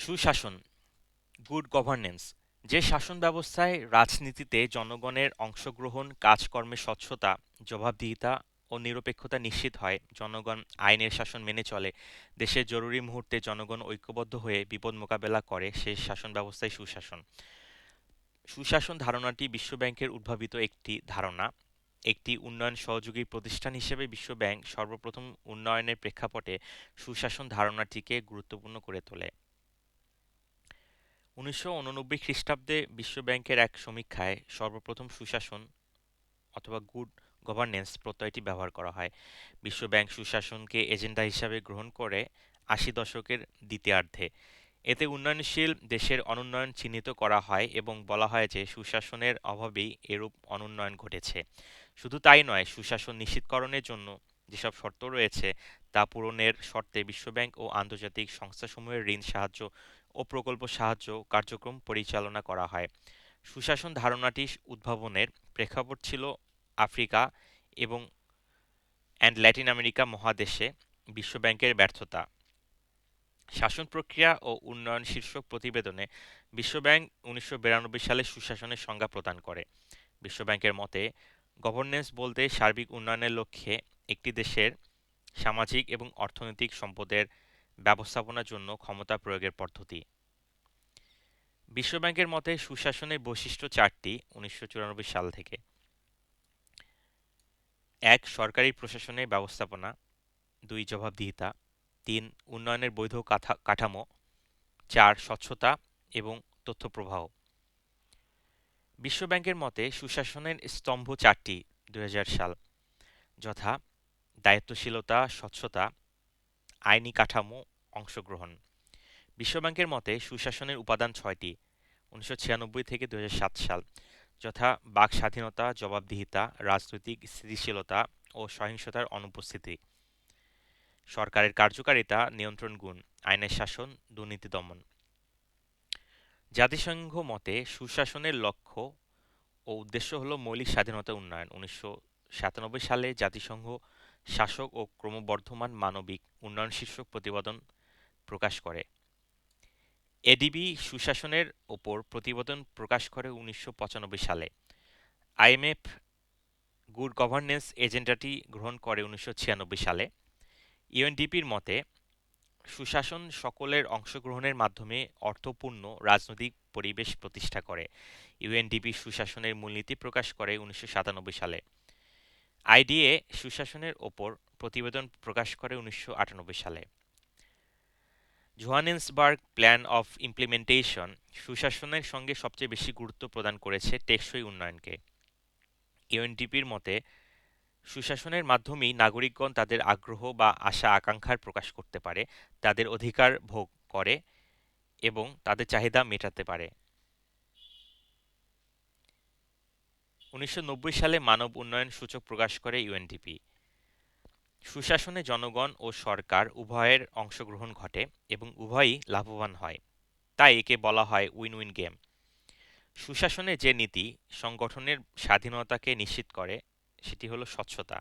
সুশাসন good governance যে শাসন ব্যবস্থায় রাজনীতিতে জনগণের অংশগ্রহণ কাজকর্মের স্বচ্ছতা, জবাবদিহিতা ও নিরপেক্ষতা নিশ্চিত হয়। জনগণ আইনের শাসন মেনে চলে। দেশের জরুরি মুহূর্তে জনগণ ঐক্যবদ্ধ হয়ে বিপদ মোকাবেলা করে সেই শাসন ব্যবস্থায় সুশাসন। সুশাসন ধারণাটি বিশ্বব্যাংকের উদ্ভাবিত একটি ধারণা। একটি উন্নয়ন সহযোগী প্রতিষ্ঠান হিসেবে বিশ্বব্যাংক সর্বপ্রথম উন্নয়নের প্রেক্ষাপটে সুশাসন ধারণাটিকে গুরুত্বপূর্ণ করে তোলে। উনিশশো উননব্বই খ্রিস্টাব্দে বিশ্বব্যাংকের এক সমীক্ষায় সর্বপ্রথম সুশাসন অথবা গুড গভর্নেন্স প্রত্যয়টি ব্যবহার করা হয়। বিশ্বব্যাংক সুশাসনকে এজেন্ডা হিসাবে গ্রহণ করে আশি দশকের দ্বিতীয়ার্ধে। এতে উন্নয়নশীল দেশের অনুন্নয়ন চিহ্নিত করা হয় এবং বলা হয় যে সুশাসনের অভাবেই এরূপ অনুন্নয়ন ঘটেছে। শুধু তাই নয়, সুশাসন নিশ্চিতকরণের জন্য যেসব শর্ত রয়েছে তা পূরণের শর্তে বিশ্বব্যাংক ও আন্তর্জাতিক সংস্থাসমূহের ঋণ সাহায্য ও প্রকল্প সাহায্য কার্যক্রম পরিচালনা করা হয়। সুশাসন ধারণাটি উদ্ভাবনের প্রেক্ষাপট ছিল আফ্রিকা এবং অ্যান্ড ল্যাটিন আমেরিকা মহাদেশে বিশ্বব্যাংকের ব্যর্থতা। শাসন প্রক্রিয়া ও উন্নয়ন শীর্ষক প্রতিবেদনে বিশ্বব্যাংক উনিশশো বিরানব্বই সালে সুশাসনের সংজ্ঞা প্রদান করে। বিশ্বব্যাংকের মতে গভর্নেন্স বলতে সার্বিক উন্নয়নের লক্ষ্যে একটি দেশের সামাজিক এবং অর্থনৈতিক সম্পদের ব্যবস্থাপনার জন্য ক্ষমতা প্রয়োগের পদ্ধতি। বিশ্বব্যাংকের মতে সুশাসনের বৈশিষ্ট্য চারটি উনিশশো চুরানব্বই সাল থেকে। এক, সরকারি প্রশাসনের ব্যবস্থাপনা। দুই, জবাবদিহিতা। তিন, উন্নয়নের বৈধ কাঠামো। চার, স্বচ্ছতা এবং তথ্য প্রবাহ বিশ্বব্যাংকের মতে সুশাসনের স্তম্ভ চারটি দু হাজার সাল। যথা দায়িত্বশীলতা, স্বচ্ছতা, আইনি কাঠামো অংশগ্রহণ। বিশ্বব্যাংকের মতে সুশাসনের উপাদান ছয়টি, উনিশশো ছিয়ানব্বই থেকে দু হাজার সাত সাল। যথা বাক স্বাধীনতা, জবাবদিহিতা, রাজনৈতিক স্থিতিশীলতা ও সহিংসতার অনুপস্থিতি। সরকারের কার্যকারিতা, নিয়ন্ত্রণ গুণ, আইনের শাসন, দুর্নীতি দমন। জাতিসংঘ মতে সুশাসনের লক্ষ্য ও উদ্দেশ্য হল মৌলিক স্বাধীনতা উন্নয়ন। উনিশশো সাতানব্বই সালে জাতিসংঘ শাসক ও ক্রমবর্ধমান মানবিক উন্নয়ন শীর্ষক প্রতিবেদন প্রকাশ করে। এডিবি সুশাসনের ওপর প্রতিবেদন প্রকাশ করে উনিশশো পঁচানব্বই সালে। আইএমএফ গুড গভর্নেন্স এজেন্ডাটি গ্রহণ করে উনিশশো ছিয়ানব্বই সালে। ইউএনডিপির মতে, সুশাসন সকলের অংশগ্রহণের মাধ্যমে অর্থপূর্ণ রাজনৈতিক পরিবেশ প্রতিষ্ঠা করে। ইউএনডিপি সুশাসনের মূলনীতি প্রকাশ করে উনিশশো সাতানব্বই সালে। আইডিএ সুশাসনের ওপর প্রতিবেদন প্রকাশ করে উনিশশো আটানব্বই সালে। জোহানেন্সবার্গ প্ল্যান অফ ইমপ্লিমেন্টেশন সুশাসনের সঙ্গে সবচেয়ে বেশি গুরুত্ব প্রদান করেছে টেকসই উন্নয়নকে। ইউএনডিপির মতে, সুশাসনের মাধ্যমেই নাগরিকগণ তাদের আগ্রহ বা আশা আকাঙ্ক্ষার প্রকাশ করতে পারে, তাদের অধিকার ভোগ করে এবং তাদের চাহিদা মেটাতে পারে। উনিশশো নব্বই সালে মানব উন্নয়ন সূচক প্রকাশ করে ইউএনডিপি। সুশাসনে জনগণ ও সরকার উভয়ের অংশগ্রহণ ঘটে এবং উভয়ই লাভবান হয়। তাই একে বলা হয় উইন উইন গেম। সুশাসনে যে নীতি সংগঠনের স্বাধীনতাকে নিশ্চিত করে, সেটি হলো স্বচ্ছতা।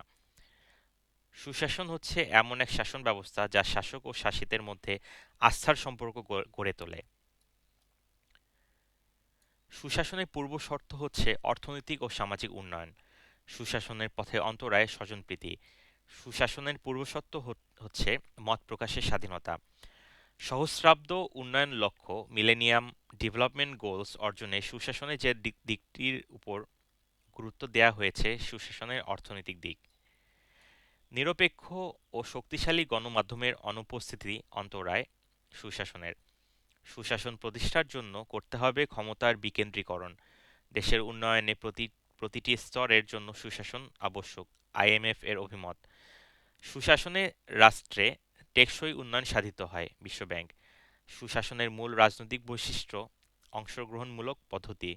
সুশাসন হচ্ছে এমন এক শাসন ব্যবস্থা যা শাসক ও শাসিতের মধ্যে আস্থার সম্পর্ক গড়ে তোলে। সুশাসনের পূর্ব শর্ত হচ্ছে অর্থনৈতিক ও সামাজিক উন্নয়ন। সুশাসনের পথে অন্তরায় স্বজনপ্রীতি। সুশাসনের পূর্বশর্ত হচ্ছে মত প্রকাশের স্বাধীনতা। সহস্রাব্দ উন্নয়ন লক্ষ্য, মিলেনিয়াম ডেভেলপমেন্ট গোলস অর্জনে সুশাসনের যে দিকটির উপর গুরুত্ব দেওয়া হয়েছে, সুশাসনের অর্থনৈতিক দিক। নিরপেক্ষ ও শক্তিশালী গণমাধ্যমের অনুপস্থিতি অন্তরায় সুশাসনের। সুশাসন প্রতিষ্ঠার জন্য করতে হবে ক্ষমতার বিকেন্দ্রীকরণ। দেশের উন্নয়নে প্রতি, প্রতিটি স্তরের জন্য সুশাসন আবশ্যক, আইএমএফ এর অভিমত। সুশাসনে রাষ্ট্রে টেকসই উন্নয়ন সাধিত হয় বিশ্বব্যাংক সুশাসনের মূল রাজনৈতিক বৈশিষ্ট্য, অংশগ্রহণমূলক পদ্ধতি।